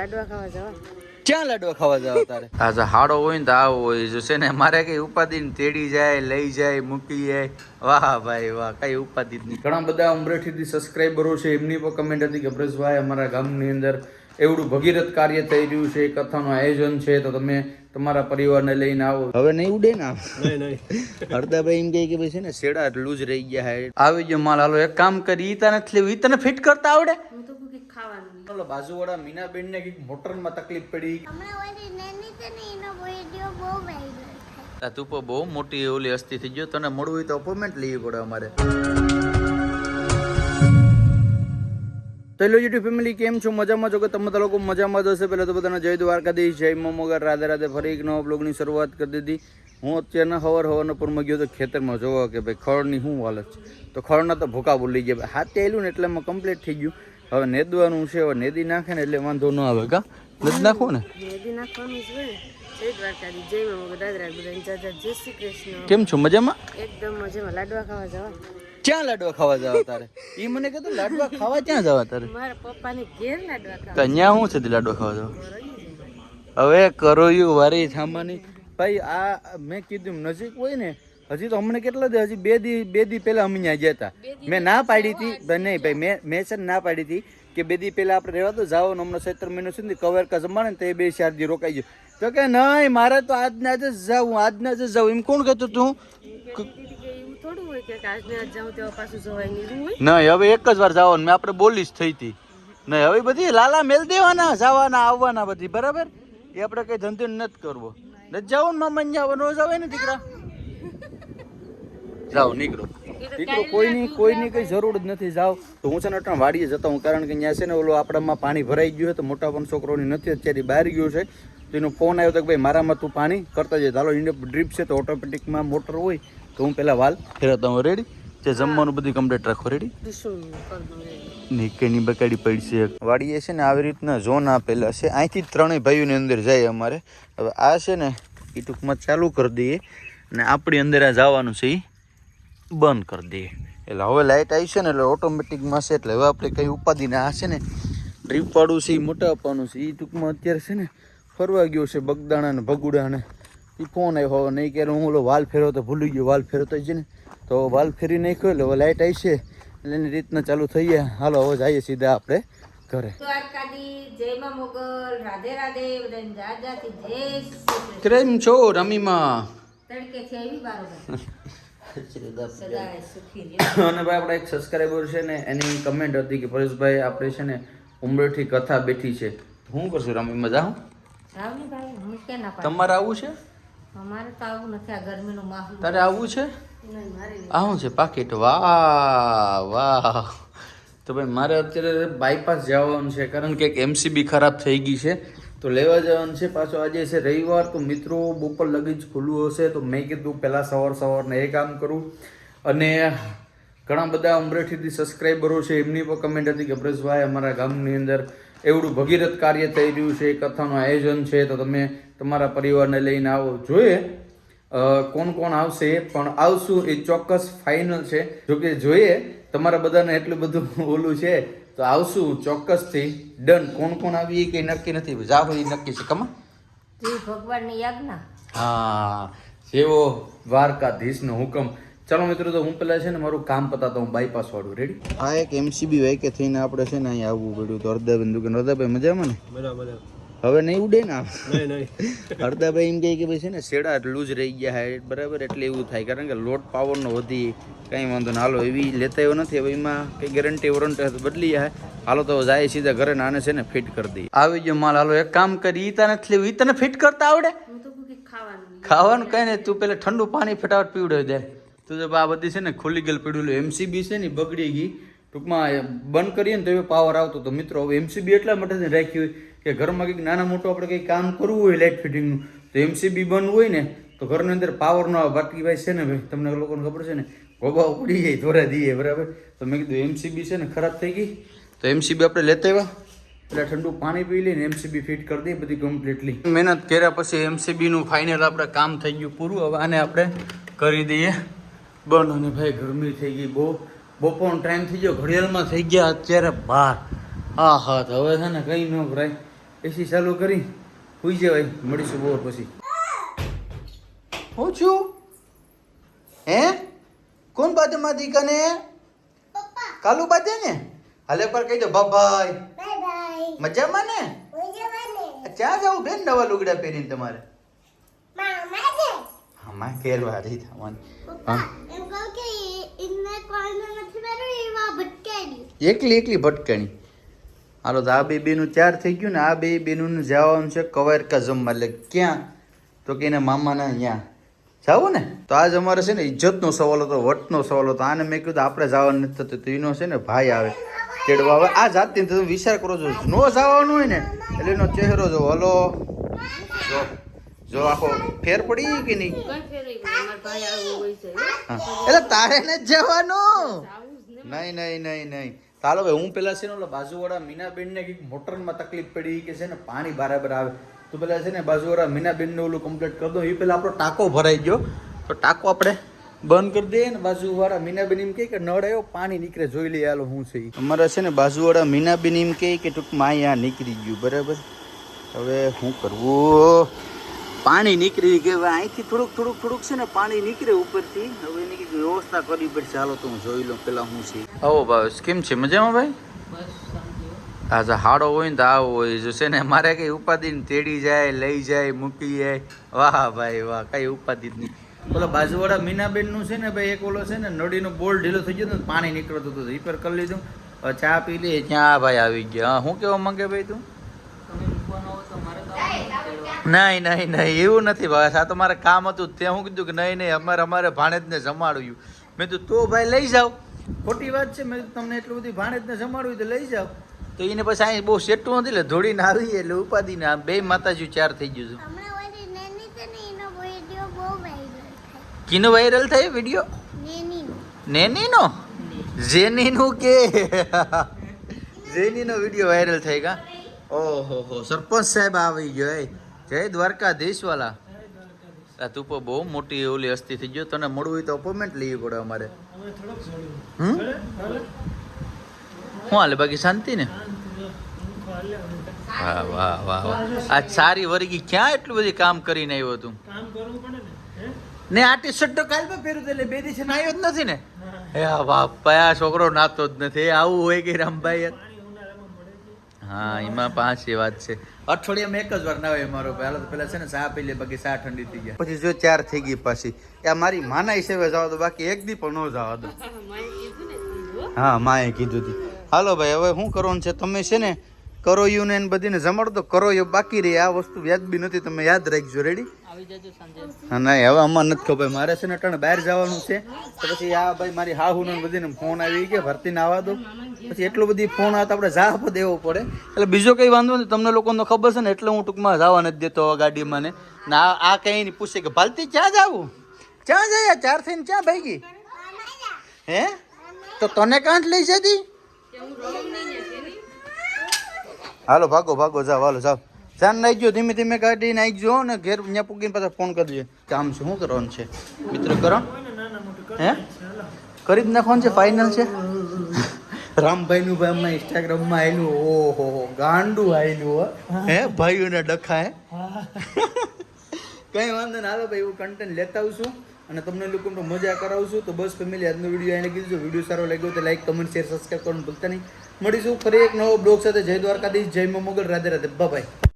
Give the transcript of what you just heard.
લાડવા ખાવા જવા. ક્યાં લાડવા ખાવા જાવ તારે? આજે હાડો હોય ને તો આવો હોય. જો છે ને મારે કઈ ઉપાધિ તેડી જાય લઈ જાય મૂકી જાય. વાહ ભાઈ વાહ કઈ ઉપાધિ નહીં. ઘણા બધા ઉમરેઠીથી સબસ્ક્રાઈબરો છે એમની પણ કમેન્ટ હતી કે બ્રજભાઈ અમારા ગામની અંદર એવડું ભગીરથ કાર્ય થઈ રહ્યું છે કથાનું આયોજન છે તો તમે તમારા પરિવારને લઈને આવો. હવે નહીં ઉડે ને હરદાભાઈ એમ કહે કે ભાઈ છે ને શેડા એટલું જ રહી ગયા હે આવી ગયો માલ. હાલો એક કામ કરી ઈ તને લેવું ઈ તને ફિટ કરતા આવડે? ઓલો બાજુવાળા મીનાબેન ને કંઈક મોટરમાં તકલીફ પડી. આ તું પણ બહુ મોટી ઓલી અસ્થિ થઈ ગયો તને મળવું હોય તો અપોઇન્ટમેન્ટ લેવી પડે અમારે. તો હેલો યુટ્યુબ ફેમિલી કેમ છો? મજામાં છો? કે તમે તો લોકો મજામાં જ હશે પહેલાં તો બધાને જય દ્વારકાધીશ જય મમગર રાધે રાધે. ફરી એક નવા બ્લોગની શરૂઆત કરી દીધી. હું અત્યારના હવાર હવારના પૂરમાં ગયો તો ખેતરમાં જોવા કે ભાઈ ખળની શું હાલત છે? તો ખળના તો ભૂકા બોલી ગયા. હાથે આવેલું ને એટલે એમાં કમ્પ્લીટ થઈ ગયું. હવે નેદવાનું છે હવે નેદી નાખે ને એટલે વાંધો ન આવે કા? નેદ નાખો ને. નેદી નાખવાનું જ જય દ્વારકાધી જય મા દાદરા બધાને જાજા જય શ્રી કૃષ્ણ. કેમ છો મજામાં? એકદમ મજામાં. લાડવા ખાવા જવા? ક્યાં લાડવા ખાવા જાવ તારે? એ મને કહેતો લાડવા ખાવા ક્યાં જવા તારે? મારા પપ્પાને ઘેર લાડવા તો અહીંયા શું છે તે લાડવા ખાવા જાવ? હવે કરોયું વારી થાંબાની ભાઈ આ મેં કીધું નજીક હોય ને હજી તો હમણાં કેટલા દે હજી બે દી બે દી પહેલા અમે અહીંયા ગયા હતા. મેં ના પાડી હતી નહીં ભાઈ મેં મેં છે ને ના પાડી હતી કે બે દી પહેલા આપણે રહેવા તો જાઓ ને હમણાં સત્તર મહિનો સુધી કવર કા જમાડે ને તો એ બે ચાર દી રોકાઈ ગયો. તો કે નહીં મારે તો આજના આજે જ જાવું આજના જ જાઉં એમ કોણ કહેતું તું? નહીં. હવે એક જ વાર જવાનું મેં આપણે બોલીશ થઈ હતી. નહીં હવે બધી લાલા મેલ દેવાના જવાના આવવાના બધી બરાબર? એ આપણે કઈ ધંધો નથી કરવો. નથી જવું ને મામા જવાનું ન જવાય ને દીકરા? જાઓ નીકળો. દીકરો કોઈની કોઈની કઈ જરૂર જ નથી જાઓ. તો હું છે ને અટણ વાડીએ જતો હું કારણ કે અહીંયા છે ને ઓલો આપણામાં પાણી ભરાઈ ગયું છે તો મોટા પણ છોકરોની નથી અત્યારે બહાર ગયું છે. તો એનો ફોન આવ્યો તો કે ભાઈ મારામાં તું પાણી કરતા જાય હાલો ઇન્ડિયા ડ્રીપ છે તો ઓટોમેટિકમાં મોટર હોય તો હું પહેલાં વાલ ફેરવતા હું રેડી જે જમવાનું બધી કમ્પ્લીટ રાખો રેડી નીકેની બકાડી પડી છે વાડીએ છે ને આવી રીતના ઝોન આપેલા છે. અહીંથી ત્રણેય ભાઈઓની અંદર જાય અમારે. હવે આ છે ને એ ટૂંકમાં ચાલુ કરી દઈએ. અને આપણી અંદર આ જવાનું છે એ બંધ કરી દઈએ એટલે હવે લાઇટ આવી છે ને એટલે ઓટોમેટિકમાં છે એટલે હવે આપણે કંઈ ઉપાધિને આ છે ને ડ્રીપ વાળું છે એ મોટા આપવાનું છે એ ટૂંકમાં અત્યારે છે ને ફરવા ગયો છે બગદાણા ને ભગુડા ને. એ ફોન આવ્યો હવે નહીં ક્યારે હું ઓલો વાલ ફેરવો તો ભૂલી ગયો વાલ ફેરવતો છે ને. તો વાલ ફેરી નાખ્યો એટલે હવે લાઇટ આવી છે એટલે એની રીતના ચાલુ થઈ ગયા. હાલો હવે જઈએ સીધા આપણે ઘરે. દ્વારકાધી જય મા મોગલ રાધે રાધે બધાને જાજાથી જય શ્રી કૃષ્ણ. કેમ છો રમીમાં? તડકે છે એવી બારોબાર. અને ભાઈ આપણા એક સબસ્ક્રાઈબર છે ને એની કમેન્ટ હતી કે પરેશભાઈ આપણે છે ને ઉમરેઠી કથા બેઠી છે. શું કરશું રમી મજા હું ક્યાં ના પાડું? તમારે આવું છે? તારે આવું નથી આ ગરમીનો માહોલ. તારે આવવું છે? નહીં મારે નહીં. આ શું છે પાકીટ. વાહ વાહ. તો ભાઈ મારે અત્યારે બાયપાસ જવાનું છે કારણ કે એક એમસીબી ખરાબ થઈ ગઈ છે. તો લેવા જવાનું છે પાછો આજે છે રવિવાર, તો મિત્રો બપોર લગી જ ખુલ્લું હશે, તો મેં કીધું પહેલાં સવાર સવારને એ કામ કરું. અને ઘણા બધા અમરેઠીથી સબસ્ક્રાઈબરો છે, એમની પણ કમેન્ટ હતી કે બ્રજભાઈ અમારા ગામની અંદર એવડું ભગીરથ કાર્ય થઈ રહ્યું છે, કથાનું આયોજન છે, તો તમે તમારા પરિવારને લઈને આવો. જોઈએ કોણ કોણ આવશે, પણ આવશું એ ચોક્કસ ફાઇનલ છે. જોકે જોઈએ તમારા બધાને એટલું બધું ઓલું છે તો આવશું ચોક્કસથી. ડન. કોણ કોણ આવી એ કંઈ નક્કી નથી. જાવ એ નક્કી છે. કમા. ભગવાનની યાજ્ઞા. હા. જેવો દ્વારકાધીશનો હુકમ. ચાલો મિત્રો તો હું પેલા છે ને મારું કામ પતાતો હું બાયપાસ વાળું. રેડી આ એક એમસીબી વાય કે થઈને આપણે છે ને અહીંયા આવવું પડ્યું તો હરદાબેન દુકાન હરદાભાઈ મજામાં ને? હવે નહીં ઉડે ને હરદાભાઈ એમ કહે કે ભાઈ છે ને શેડા એટલું જ રહી ગયા હે બરાબર એટલે એવું થાય. કારણ કે લોડ પાવરનો વધી કંઈ વાંધો ના હાલો એવી લેતા એવો નથી. હવે એમાં કંઈ ગેરંટી વોરંટી બદલી જાય. હાલો તો જાય સીધા ઘરે ને આને છે ને ફિટ કરી દઈએ. આવી ગયો માલ. હાલો એક કામ કરી. ઈ તને લેવું. ઈ તને ફિટ કરતા આવડે? હું ખાવાનું ખાવાનું કઈ નહીં. તું પેલા ઠંડુ પાણી ફટાફટ પીવડે દે તું જો આ બધી છે ને ખુલ્લી ગયેલ પીડું એમસીબી છે ને બગડી ગઈ. ટૂંકમાં બંધ કરીએ ને તો એ પાવર આવતો તો મિત્રો. હવે એમસીબી એટલા માટે જ રાખ્યું હોય. કે ઘરમાં કંઈક નાના મોટું આપણે કંઈક કામ કરવું હોય લાઇટ ફિટિંગનું તો એમસીબી બંધ હોય ને, તો ઘરની અંદર પાવર ન આવે બાકી ભાઈ છે ને ભાઈ, તમને લોકોને ખબર છે ને ગોબા ઉપડી જાય, ધોરા દઈએ બરાબર? તો મેં કીધું એમસીબી છે ને, ખરાબ થઈ ગઈ. તો એમસીબી આપણે લેતા આવ્યા. એટલે ઠંડુ પાણી પી લઈને એમસીબી ફિટ કરી દઈએ બધી કમ્પ્લીટલી મહેનત કર્યા પછી એમસીબીનું ફાઇનલ આપણે કામ થઈ ગયું પૂરું. હવે આને આપણે કરી દઈએ. બંધ. અને ભાઈ ગરમી થઈ ગઈ બહુ. બપોરનો ટાઈમ થઈ ગયો. ઘડિયાળમાં થઈ ગયા અત્યારે બાર. હા હા હવે છે ને કંઈ ન ભરાય. એસી ચાલુ કરી હુઈ જવાય મળીશું બોર પછી. હું છું? હે? કોણ બાજુ માં દીકને પપ્પા. કાલુ બાજે ને? હાલે પર કહી દો બાય મજામાં ને? ક્યાં જવું બેન નવા લુગડા પહેરીને તમારે? માં કેરવારી થવાની. પપ્પા એમ કહું કે ઇન્ને કોઈને નથી મારું એવા ભટકાડી એકલી એકલી ભટકણી. હાલો તો આ બે બેનું ચાર થઈ ગયું ને આ બે બેનું જવાનું છે કવારકા જમવા. એટલે ક્યાં? તો કે એના મામાના અહીંયા. જાવું ને. તો આજ અમારે છે ને ઇજ્જતનો સવાલ હતો વટનો સવાલ હતો. આને મેં કીધું આપણે જવાનું નથી થતું. તો એનો છે ને ભાઈ આવે તેડવા આવે. આ જાતથી તમે વિચાર કરો છો નો જવાનું હોય ને એટલે એનો ચહેરો જો હલો. જો જો આખો ફેર પડી કે નહીં. એટલે તારે ને જવાનું. નહીં નહીં નહીં નહીં. ચાલો ભાઈ હું પેલા છે ને ઓલા બાજુવાળા મીનાબેન ને કંઈક મોટરમાં તકલીફ પડી કે છે ને પાણી બરાબર આવે, તો પેલા છે ને બાજુવાળા મીનાબેન ને ઓલું કમ્પ્લીટ કરી દો એ પેલા આપણો ટાંકો ભરાઈ ગયો. તો ટાંકો આપણે બંધ કરી દઈએ ને બાજુવાળા મીનાબેન એમ કહે કે નળ આવ્યો, પાણી નીકળે, જોઈ લઈએ, હાલો હું છે. અમારા છે ને બાજુવાળા મીનાબેન એમ કહે કે ટૂંકમાં અહીંયા નીકળી ગયું, બરાબર? હવે શું કરવું? પાણી નીકળી ગયું. અહીંથી થોડુંક થોડુંક થોડુંક છે ને પાણી નીકળે ઉપરથી. હવે એની વ્યવસ્થા કરવી પડશે. ચાલો તો હું જોઈ લઉં પેલા હું છે. આવો ભાઈ કેમ છે? મજામાં ભાઈ? શાંતિ જો હાડો હોય ને તો આવો હોય. જો છે ને મારે કઈ ઉપાધિ તેડી જાય લઈ જાય મૂકી જાય. વાહ ભાઈ વાહ કઈ ઉપાધિ નહીં. બોલો બાજુવાળા મીનાબેનનું છે ને ભાઈ એક ઓલો છે ને નળીનો બોલ ઢીલો થઈ ગયો ને પાણી નીકળતું હતું. રિપેર કરી લીધું. ચા પી લે. ત્યાં ભાઈ આવી ગયા. હા, કેવા માંગે ભાઈ તું તમે મૂકવાનો હો તો મારે તો આવવાનું જ તેડવા. નહીં નહીં નહીં એવું નથી ભાઈ આ તો મારે કામ હતું તે હું કીધું કે નહીં નહીં અમારે અમારે ભાણેજને જમાડ્યું. મેં કીધું તો ભાઈ લઈ જાઓ. ખોટી વાત છે મેં તમને એટલું બધું ભાણેજને જમાડ્યું તો લઈ જાઓ. તો એને પછી અહીં બહુ સેટું નથી એટલે ધોડીને આવી એટલે ઉપાધિને આ બે માતાજી ચાર થઈ ગયું છું. કીનો વાયરલ થાય વીડિયો નેનીનો. જેનીનું કે? જેનીનો વીડિયો વાયરલ થાય કા? ઓહો હો સરપંચ સાહેબ આવી ગયો એ. જય દ્વારકાધીશ વાલા આ તું પણ બહુ મોટી ઓલી અસ્થિ થઈ ગયો. તને મળવું હોય તો અપોઇન્ટમેન્ટ લેવી પડે અમારે. હમ? હું હાલે? બાકી શાંતિ ને? વાહ વાહ વાહ વાહ. આ સારી વર્ગી ક્યાં એટલું બધી કામ કરીને આવ્યો તું? ને આ ટી શર્ટ તો કાલમાં પહેર્યું એટલે બે દિવસે નાયો જ નથી ને? હે. વાહ આ છોકરો નાતો જ નથી. આવું હોય કે રામભાઈ યાર? હા, એમાં પાંચ એ વાત છે. અઠવાડિયામાં એક જ વાર ના હોય મારો ભાઈ. હાલો પેલા છે ને ચા પી લે, બાકી ચા ઠંડી થઈ ગયા પછી જો ચાર થઈ ગઈ પાછી. આ મારી માના હિસાબે જાવ તો બાકી એક દી પણ ન જાવ તું. હો. માએ કીધું હતી હાલો ભાઈ, હવે શું કરવાનું છે? તમે છે ને કરોયું ને બધીને જમાડો તો કરોયો બાકી રહી. આ વસ્તુ વ્યાજબી નથી, તમે યાદ રાખજો. રેડી નહીં હવે આમાં નથી ખબર. મારે છે ને અટાણે બહાર જવાનું છે. તો પછી આ ભાઈ મારી હાહુ ને બધીને ફોન આવી કે ભરતીને આવવા દો. પછી એટલું બધી ફોન આવતા આપણે જા પર દેવો પડે. એટલે બીજો કંઈ વાંધો નહીં તમને લોકોને ખબર છે ને એટલે હું ટૂંકમાં જવા નથી દેતો ગાડીમાં ને. ને આ આ કંઈ નહીં પૂછે કે ભાલતી ક્યાં જાવું? ક્યાં જાય ચાર થઈને ક્યાં ભાઈ ગઈ હે? તો તને કાંઠ લઈ જતી? ને હાલો ભાગો ભાગો જાઓ હાલો જાઓ. ધ્યાન નાખજો ધીમે ધીમે ગાડી નાખજો ને ઘેર ત્યાં પૂગીને પાછા ફોન કરજો કામ આમ શું કરવાનું છે? મિત્ર કરો. હે? કરી જ નાખવાનું છે ફાઇનલ છે? રામભાઈ નું ભાઈ હમણાં ઇન્સ્ટાગ્રામમાં આવેલું ઓહો હો ગાંડું આવેલું હે. ભાઈઓને ડખા હે? કઈ વાંધો ના હાલો ભાઈ એવું કન્ટેન્ટ લેતા આવશું અને તમને લોકોને મજા કરાવશું તો બસ ફેમિલી આજનો વીડિયો એને કીધું વીડિયો સારો લાગ્યો તો લાઈક કમેન્ટ શેર સબસ્ક્રાઈબ કરવાનું ભૂલતા નહીં. મળીશું ફરી એક નવો બ્લોગ સાથે. જય દ્વારકાધીશ જય મોગલ. રાધે રાધે. બાય